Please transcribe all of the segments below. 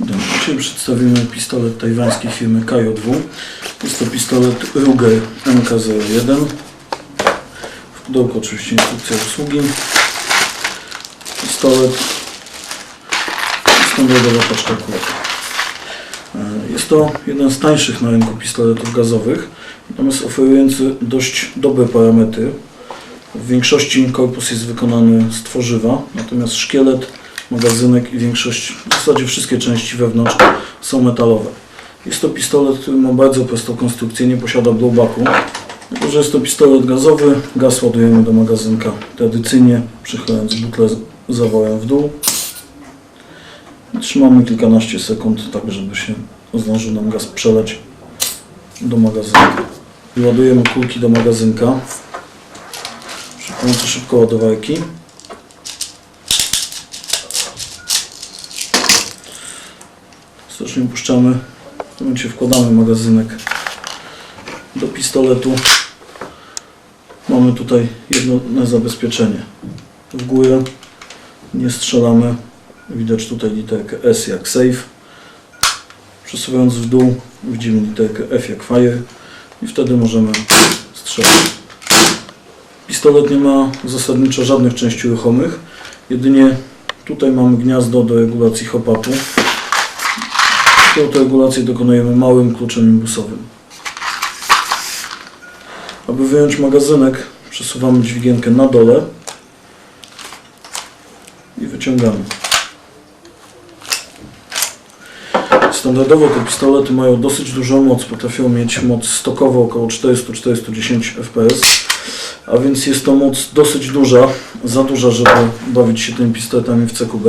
Dzisiaj przedstawimy pistolet tajwańskiej firmy KJ2. Jest to pistolet Ruger MK01. W pudełku oczywiście instrukcja obsługi. Pistolet i standardowa paczka kulek. Jest to jeden z tańszych na rynku pistoletów gazowych, natomiast oferujący dość dobre parametry. W większości korpus jest wykonany z tworzywa, natomiast szkielet, magazynek i większość, w zasadzie wszystkie części wewnątrz są metalowe. Jest to pistolet, który ma bardzo prostą konstrukcję, nie posiada blowbacku. Jako, że jest to pistolet gazowy, gaz ładujemy do magazynka tradycyjnie, przechylając butlę zaworem w dół. Trzymamy kilkanaście sekund, tak żeby się zdążył nam gaz przeleć do magazynka. Ładujemy kulki do magazynka przy pomocy szybkoładowarki. Stocznie puszczamy, w tym momencie wkładamy magazynek do pistoletu. Mamy tutaj jedno zabezpieczenie. W górę nie strzelamy. Widać tutaj literkę S jak safe. Przesuwając w dół widzimy literkę F jak fire i wtedy możemy strzelać. Pistolet nie ma zasadniczo żadnych części ruchomych. Jedynie tutaj mamy gniazdo do regulacji hop-upu. Tą regulację dokonujemy małym kluczem imbusowym. Aby wyjąć magazynek, przesuwamy dźwigienkę na dole i wyciągamy. Standardowo te pistolety mają dosyć dużą moc, potrafią mieć moc stokowo około 400-410 fps, a więc jest to moc dosyć duża, za duża, żeby bawić się tymi pistoletami w CQB,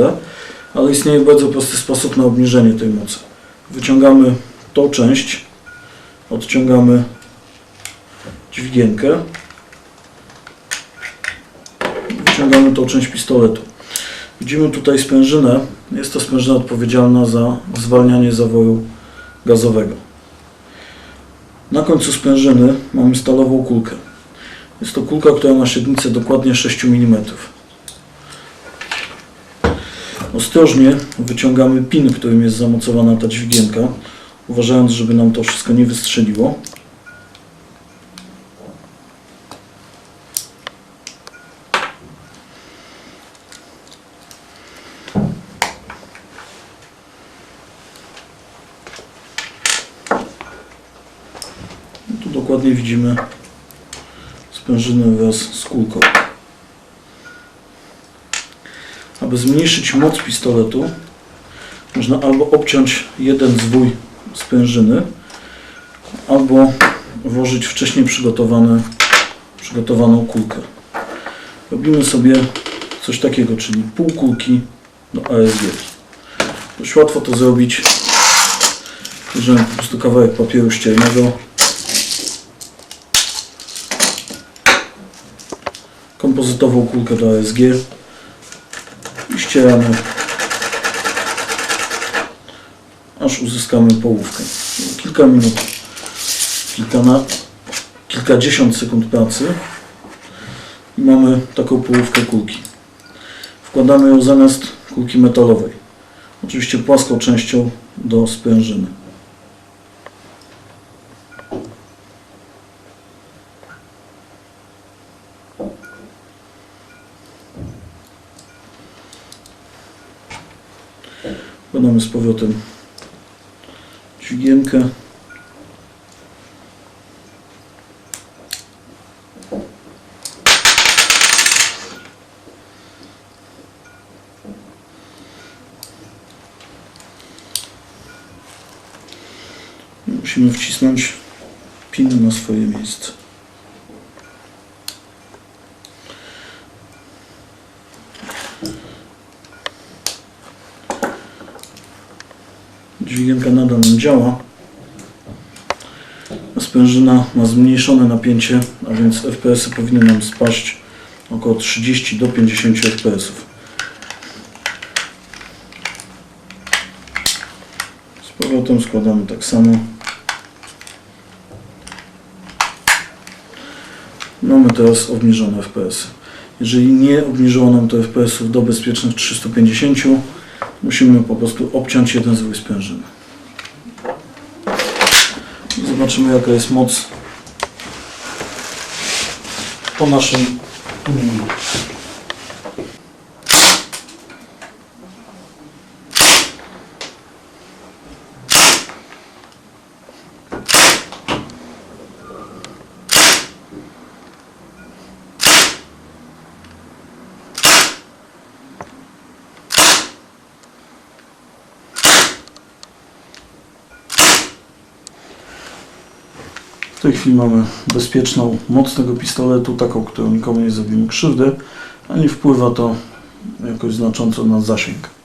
ale istnieje bardzo prosty sposób na obniżenie tej mocy. Wyciągamy tą część, odciągamy dźwigienkę, wyciągamy tą część pistoletu. Widzimy tutaj sprężynę. Jest to sprężyna odpowiedzialna za zwalnianie zawoju gazowego. Na końcu sprężyny mamy stalową kulkę. Jest to kulka, która ma średnicę dokładnie 6 mm. Ostrożnie wyciągamy pin, którym jest zamocowana ta dźwigienka, uważając, żeby nam to wszystko nie wystrzeliło. Tu dokładnie widzimy sprężynę wraz z kulką. Aby zmniejszyć moc pistoletu, można albo obciąć jeden zwój sprężyny, albo włożyć wcześniej przygotowane, przygotowaną kulkę. Robimy sobie coś takiego, czyli pół kulki do ASG. Dość łatwo to zrobić. Bierzemy po prostu kawałek papieru ściernego, kompozytową kulkę do ASG aż uzyskamy połówkę. Kilka minut, kilkana, kilkadziesiąt sekund pracy i mamy taką połówkę kulki. Wkładamy ją zamiast kulki metalowej. Oczywiście płaską częścią do sprężyny. Wkładamy z powrotem dźwigienkę. Musimy wcisnąć pin na swoje miejsce. Dźwigienka nadal nam działa. Sprężyna ma zmniejszone napięcie, a więc FPS -y powinny nam spaść około 30 do 50 FPS. Z powrotem składamy tak samo. Mamy teraz obniżone FPS. Jeżeli nie obniżyło nam to FPS-ów do bezpiecznych 350, musimy po prostu obciąć jeden zwój sprężyny. Zobaczymy jaka jest moc po naszym tej chwili mamy bezpieczną moc tego pistoletu, taką, którą nikomu nie zrobimy krzywdy, a nie wpływa to jakoś znacząco na zasięg.